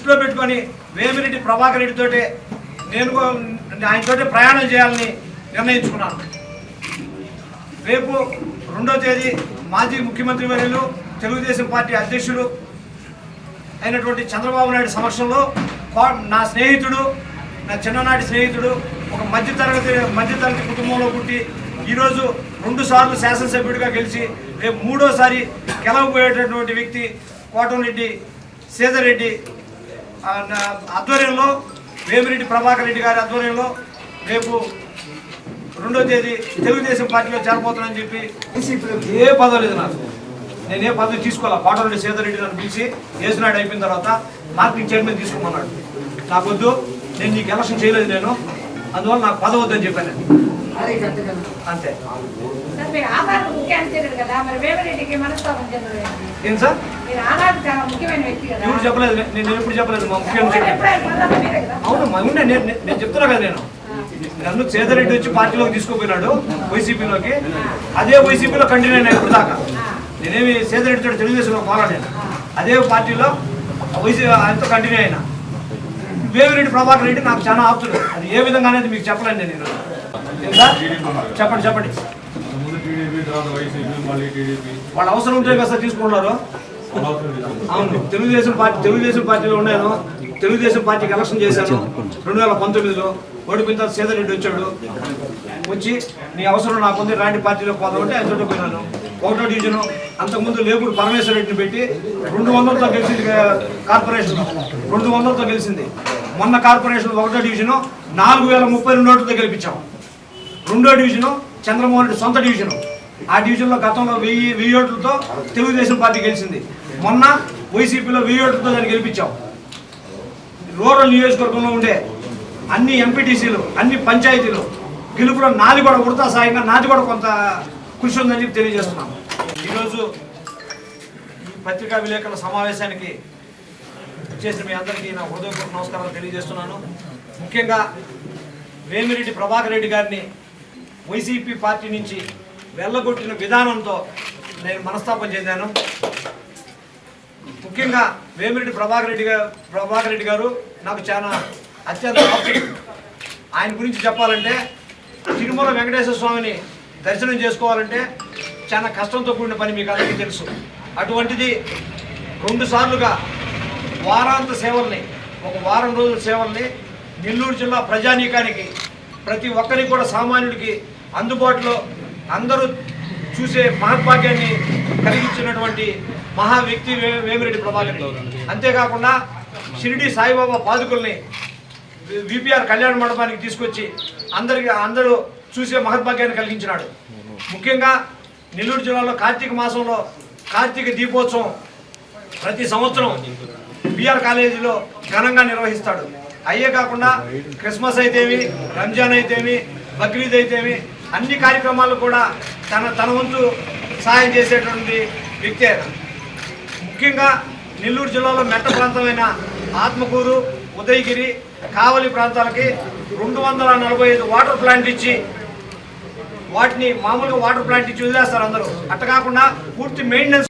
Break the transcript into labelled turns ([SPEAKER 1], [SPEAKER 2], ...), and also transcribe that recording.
[SPEAKER 1] దృష్టిలో పెట్టుకొని వేమిరెడ్డి ప్రభాకర్ రెడ్డి నేను ఆయనతో ప్రయాణం చేయాలని నిర్ణయించుకున్నాను. రేపు రెండో తేదీ మాజీ ముఖ్యమంత్రి వర్యులు తెలుగుదేశం పార్టీ అధ్యక్షుడు అయినటువంటి చంద్రబాబు నాయుడు సమక్షంలో కో- నా స్నేహితుడు నా చిన్ననాటి స్నేహితుడు ఒక మధ్యతరగతి మధ్యతరగతి కుటుంబంలో పుట్టి ఈరోజు రెండు సార్లు శాసనసభ్యుడిగా గెలిచి రేపు మూడోసారి గెలవబోయేటటువంటి వ్యక్తి కోటంరెడ్డి సీతారెడ్డి రెడ్డి ఆ, ఆధ్వర్యంలో వేమిరెడ్డి ప్రభాకర్ రెడ్డి గారి ఆధ్వర్యంలో రేపు రెండో తేదీ తెలుగుదేశం పార్టీలో చేరబోతున్నానని చెప్పి ఏ పదవి లేదు నాకు. నేను ఏ పదవి తీసుకోవాలా? కోటరెడ్డి సేదరెడ్డి నన్ను పిలిచి ఏసునాడు అయిపోయిన తర్వాత మార్కెటింగ్ చైర్మన్ తీసుకోమన్నాడు. నాకొద్దు నేను నీకు ఎలక్షన్ చేయలేదు నేను అందువల్ల నాకు పదవద్దని చెప్పాను నేను. అంతే.
[SPEAKER 2] సార్
[SPEAKER 1] ఏం చెప్పలేదు? నేను ఎప్పుడు చెప్పలేదు? మా ముఖ్యమంత్రి అవును ఉండే నేను నేను- చెప్తున్నా కదా నేను. నన్ను సేదరెడ్డి వచ్చి పార్టీలోకి తీసుకుపోయినాడు వైసీపీలోకి. అదే వైసీపీలో కంటిన్యూ అయినా ఇప్పుడు దాకా. నేనేమి సేదరెడ్డితో తెలుగుదేశంలో పోరాడాను అదే పార్టీలో వైసీ ఆయనతో కంటిన్యూ అయినా. వేమిరెడ్డి ప్రభాకర్ రెడ్డి నాకు చాలా ఆప్తుడు. అది ఏ విధంగా అనేది మీకు చెప్పలేను నేను? చెప్పండి చెప్పండి.
[SPEAKER 3] వాళ్ళు
[SPEAKER 1] వాళ్ళ అవసరం ఉంటే కదా సార్ తీసుకుంటున్నారు అవును. తెలుగుదేశం పార్టీ తెలుగుదేశం పార్టీలో ఉన్నాను. తెలుగుదేశం పార్టీకి ఎలక్షన్ చేశాను. రెండు వేల పంతొమ్మిదిలో ఓడిపోయిన తర్వాత సీతారెడ్డి వచ్చాడు. వచ్చి నీ అవసరం నాకు ఉంది రాంటి పార్టీలో పోదామంటే ఆయన పోయినాను ఒకటో డివిజన్ అంతకుముందు లేపుడు పరమేశ్వర రెడ్డిని పెట్టి రెండు వందలతో గెలిచింది కార్పొరేషన్. రెండు వందలతో గెలిచింది. మొన్న కార్పొరేషన్ ఒకటో డివిజన్ నాలుగు వేల ముప్పై రెండు ఓట్లతో గెలిపించాం. రెండో డివిజను చంద్రమోహన్ రెడ్డి సొంత డివిజను. ఆ డివిజన్లో గతంలో వెయ్యి వెయ్యి ఓట్లతో తెలుగుదేశం పార్టీ గెలిచింది. మొన్న వైసీపీలో వెయ్యి ఓట్లతో దాన్ని గెలిపించాం. రూరల్ నియోజకవర్గంలో ఉండే అన్ని ఎంపీటీసీలు అన్ని పంచాయతీలు గెలుపులో నాది కూడా ఉడతా సాయంగా నాది కూడా కొంత కృషి ఉందని చెప్పి తెలియజేస్తున్నాను ఈరోజు ఈ పత్రికా విలేకరుల సమావేశానికి చేసిన మీ అందరికీ నా హృదయపూర్వక నమస్కారాలు తెలియజేస్తున్నాను. ముఖ్యంగా వేమిరెడ్డి ప్రభాకర్ రెడ్డి గారిని వైసీపీ పార్టీ నుంచి వెళ్ళగొట్టిన విధానంతో నేను మనస్తాపం చెందాను. ముఖ్యంగా వేమిరెడ్డి ప్రభాకర్ రెడ్డి గారు ప్రభాకర్ రెడ్డి గారు నాకు చాలా అత్యంత ఆయన గురించి చెప్పాలంటే తిరుమల వెంకటేశ్వర స్వామిని దర్శనం చేసుకోవాలంటే చాలా కష్టంతో కూడిన పని మీకు అందరికీ తెలుసు. అటువంటిది రెండు సార్లుగా వారాంత సేవల్ని ఒక వారం రోజుల సేవల్ని నెల్లూరు జిల్లా ప్రజానీకానికి ప్రతి ఒక్కరికి కూడా సామాన్యుడికి అందుబాటులో అందరూ చూసే మహద్భాగ్యాన్ని కలిగించినటువంటి మహా వ్యక్తి వే- వేమిరెడ్డి ప్రభాకర్ అంతేకాకుండా షిరిడి సాయిబాబా పాదుకుల్ని విపిఆర్ కళ్యాణ మండపానికి తీసుకొచ్చి అందరికి అందరూ చూసే మహద్భాగ్యాన్ని కలిగించినాడు. ముఖ్యంగా నెల్లూరు జిల్లాలో కార్తీక మాసంలో కార్తీక దీపోత్సవం ప్రతి సంవత్సరం బిఆర్ కాలేజీలో ఘనంగా నిర్వహిస్తాడు. అయ్యే కాకుండా క్రిస్మస్ అయితేమి రంజాన్ అయితేమి బక్రీద్ అయితేమి అన్ని కార్యక్రమాలు కూడా తన తన వంతు సహాయం చేసేటువంటి వ్యక్తి ఆయన. ముఖ్యంగా నెల్లూరు జిల్లాలో మెట్ట ప్రాంతమైన ఆత్మకూరు ఉదయగిరి కావలి ప్రాంతాలకి రెండు వందల నలభై ఐదు వాటర్ ప్లాంట్ ఇచ్చి వాటిని మామూలుగా వాటర్ ప్లాంట్ ఇచ్చి వదిలేస్తారు అందరూ. అట్ట కాకుండా పూర్తి మెయింటెనెన్స్